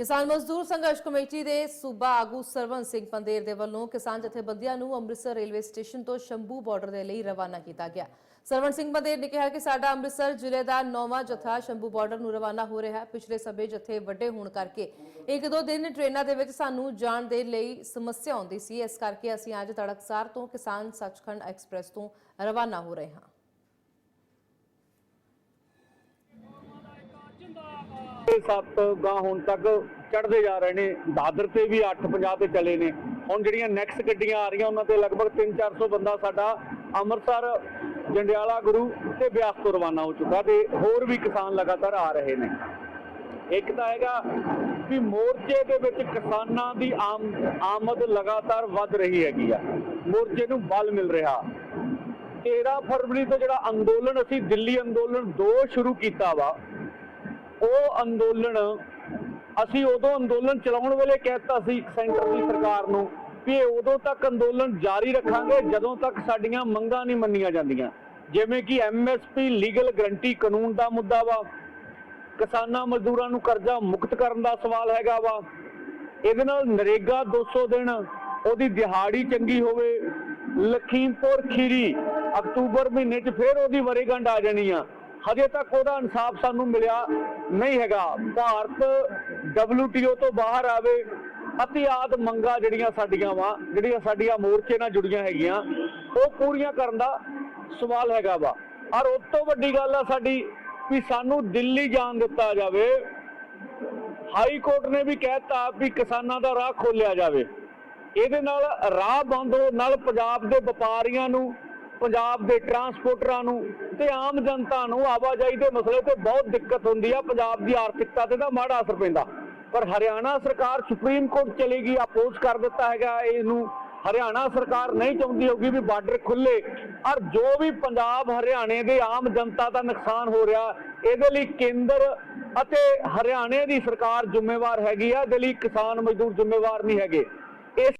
ਕਿਸਾਨ ਮਜ਼ਦੂਰ ਸੰਘਰਸ਼ ਕਮੇਟੀ ਦੇ ਸੂਬਾ ਆਗੂ ਸਰਵਨ ਸਿੰਘ ਪੰਦੇਰ ਦੇ ਵੱਲੋਂ ਕਿਸਾਨ ਜਥੇਬੰਦੀਆਂ ਨੂੰ ਅੰਮ੍ਰਿਤਸਰ ਰੇਲਵੇ ਸਟੇਸ਼ਨ ਤੋਂ ਸ਼ੰਭੂ ਬਾਰਡਰ ਦੇ ਲਈ ਰਵਾਨਾ ਕੀਤਾ ਗਿਆ। ਸਰਵਨ ਸਿੰਘ ਪੰਦੇਰ ਨੇ ਕਿਹਾ ਕਿ ਸਾਡਾ ਅੰਮ੍ਰਿਤਸਰ ਜ਼ਿਲ੍ਹੇ ਦਾ ਨੌਵਾਂ ਜਥਾ ਸ਼ੰਭੂ ਬਾਰਡਰ ਨੂੰ ਰਵਾਨਾ ਹੋ ਰਿਹਾ ਹੈ। ਪਿਛਲੇ ਸਭੇ ਜਥੇ ਵੱਡੇ ਹੋਣ ਕਰਕੇ ਇੱਕ ਦੋ ਦਿਨ ਟ੍ਰੇਨਾਂ ਦੇ ਵਿੱਚ ਸਾਨੂੰ ਜਾਣ ਦੇ ਲਈ ਸਮੱਸਿਆ ਆਉਂਦੀ ਸੀ। ਇਸ ਕਰਕੇ ਅਸੀਂ ਅੱਜ ਤੜਕਸਾਰ ਤੋਂ ਕਿਸਾਨ ਸੱਚਖੰਡ ਐਕਸਪ੍ਰੈਸ ਤੋਂ ਰਵਾਨਾ ਹੋ ਰਹੇ ਹਾਂ। ਸੱਤ ਗਾਂ ਹੁਣ ਤੱਕ ਚੜਦੇ ਜਾ ਰਹੇ ਨੇ। ਦਾਦਰ ਤੇ ਵੀ 850 ਤੇ ਚਲੇ ਨੇ। ਹੁਣ ਜਿਹੜੀਆਂ ਨੈਕਸਟ ਗੱਡੀਆਂ ਆ ਰਹੀਆਂ, ਉਹਨਾਂ ਤੇ ਲਗਭਗ 3-400 ਬੰਦਾ ਸਾਡਾ ਅੰਮ੍ਰਿਤਸਰ, ਜੰਡਿਆਲਾ, ਗੁਰੂ ਤੇ ਬਿਆਸ ਤੋਂ ਰਵਾਨਾ ਹੋ ਚੁੱਕਾ ਤੇ ਹੋਰ ਵੀ ਕਿਸਾਨ ਲਗਾਤਾਰ ਆ ਰਹੇ ਨੇ। ਇੱਕ ਤਾਂ ਹੈਗਾ ਵੀ ਮੋਰਚੇ ਦੇ ਵਿੱਚ ਕਿਸਾਨਾਂ ਦੀ ਆਮ, ਆਮਦ ਲਗਾਤਾਰ ਵੱਧ ਰਹੀ ਹੈਗੀ ਆ। ਮੋਰਚੇ ਨੂੰ ਬਲ ਮਿਲ ਰਿਹਾ। 13 ਫਰਵਰੀ ਤੋਂ ਜਿਹੜਾ ਅੰਦੋਲਨ, ਅਸੀਂ ਦਿੱਲੀ ਅੰਦੋਲਨ 2 ਸ਼ੁਰੂ ਕੀਤਾ ਵਾ ਉਹ ਅੰਦੋਲਨ, ਅਸੀਂ ਉਦੋਂ ਅੰਦੋਲਨ ਚਲਾਉਣ ਵੇਲੇ ਕਹਿਤਾ ਸੀ ਸੈਂਟਰ ਦੀ ਸਰਕਾਰ ਨੂੰ ਵੀ ਇਹ ਉਦੋਂ ਤੱਕ ਅੰਦੋਲਨ ਜਾਰੀ ਰੱਖਾਂਗੇ ਜਦੋਂ ਤੱਕ ਸਾਡੀਆਂ ਮੰਗਾਂ ਨਹੀਂ ਮੰਨੀਆਂ ਜਾਂਦੀਆਂ। ਜਿਵੇਂ ਕਿ ਐਮਐਸਪੀ ਲੀਗਲ ਗਰੰਟੀ ਕਾਨੂੰਨ ਦਾ ਮੁੱਦਾ ਵਾ, ਕਿਸਾਨਾਂ ਮਜ਼ਦੂਰਾਂ ਨੂੰ ਕਰਜ਼ਾ ਮੁਕਤ ਕਰਨ ਦਾ ਸਵਾਲ ਹੈਗਾ ਵਾ। ਇਹਦੇ ਨਾਲ ਨਰੇਗਾ 200 ਦਿਨ, ਉਹਦੀ ਦਿਹਾੜੀ ਚੰਗੀ ਹੋਵੇ, ਲਖੀਮਪੁਰ ਖੀਰੀ ਅਕਤੂਬਰ ਮਹੀਨੇ 'ਚ ਫੇਰ ਉਹਦੀ ਵਰੇਗੰਢ ਆ ਜਾਣੀ ਆ। ਹਜੇ ਤੱਕ ਉਹਦਾ ਇਨਸਾਫ ਸਾਨੂੰ ਮਿਲਿਆ ਨਹੀਂ ਹੈਗਾ। ਭਾਰਤ WTO ਤੋਂ ਬਾਹਰ ਆਵੇ, ਅਤੀ ਆਦ ਮੰਗਾ ਜਿਹੜੀਆਂ ਸਾਡੀਆਂ ਵਾ, ਜਿਹੜੀਆਂ ਸਾਡੀਆਂ ਮੋਰਚੇ ਨਾਲ ਜੁੜੀਆਂ ਹੈਗੀਆਂ, ਉਹ ਪੂਰੀਆਂ ਕਰਨ ਦਾ ਸਵਾਲ ਹੈਗਾ ਵਾ। ਔਰ ਉਸ ਤੋਂ ਵੱਡੀ ਗੱਲ ਆ ਸਾਡੀ ਵੀ ਸਾਨੂੰ ਦਿੱਲੀ ਜਾਣ ਦਿੱਤਾ ਜਾਵੇ। ਹਾਈ ਕੋਰਟ ਨੇ ਵੀ ਕਹਿਤਾ ਵੀ ਕਿਸਾਨਾਂ ਦਾ ਰਾਹ ਖੋਲਿਆ ਜਾਵੇ। ਇਹਦੇ ਨਾਲ ਰਾਹ ਬੰਦ ਹੋਣ ਨਾਲ ਪੰਜਾਬ ਦੇ ਵਪਾਰੀਆਂ ਨੂੰ ਪੰਜਾਬ ਦੇ ਟਰਾਂਸਪੋਰਟਰਾਂ ਨੂੰ ਤੇ ਆਮ ਜਨਤਾ ਨੂੰ ਆਵਾਜਾਈ ਦੇ ਮਸਲੇ ਤੇ ਬਹੁਤ ਦਿੱਕਤ ਹੁੰਦੀ ਆ, ਪੰਜਾਬ ਦੀ ਆਰਥਿਕਤਾ ਤੇ ਦਾ ਮਾੜਾ ਅਸਰ ਪੈਂਦਾ। ਪਰ ਹਰਿਆਣਾ ਸਰਕਾਰ ਸੁਪਰੀਮ ਕੋਰਟ ਚਲੇਗੀ ਅਪੋਜ਼ ਕਰ ਦਿੱਤਾ ਹੈਗਾ ਇਹਨੂੰ। ਹਰਿਆਣਾ ਸਰਕਾਰ ਨਹੀਂ ਚਾਹੁੰਦੀ ਹੋਗੀ ਵੀ ਬਾਰਡਰ ਖੁੱਲੇ ਔਰ ਜੋ ਵੀ ਪੰਜਾਬ ਹਰਿਆਣੇ ਦੇ ਆਮ ਜਨਤਾ ਦਾ ਨੁਕਸਾਨ ਹੋ ਰਿਹਾ, ਇਹਦੇ ਲਈ ਕੇਂਦਰ ਅਤੇ ਹਰਿਆਣੇ ਦੀ ਸਰਕਾਰ ਜ਼ਿੰਮੇਵਾਰ ਹੈਗੀ ਆ, ਇਹਦੇ ਲਈ ਕਿਸਾਨ ਮਜ਼ਦੂਰ ਜ਼ਿੰਮੇਵਾਰ ਨਹੀਂ ਹੈਗੇ। ਇਸ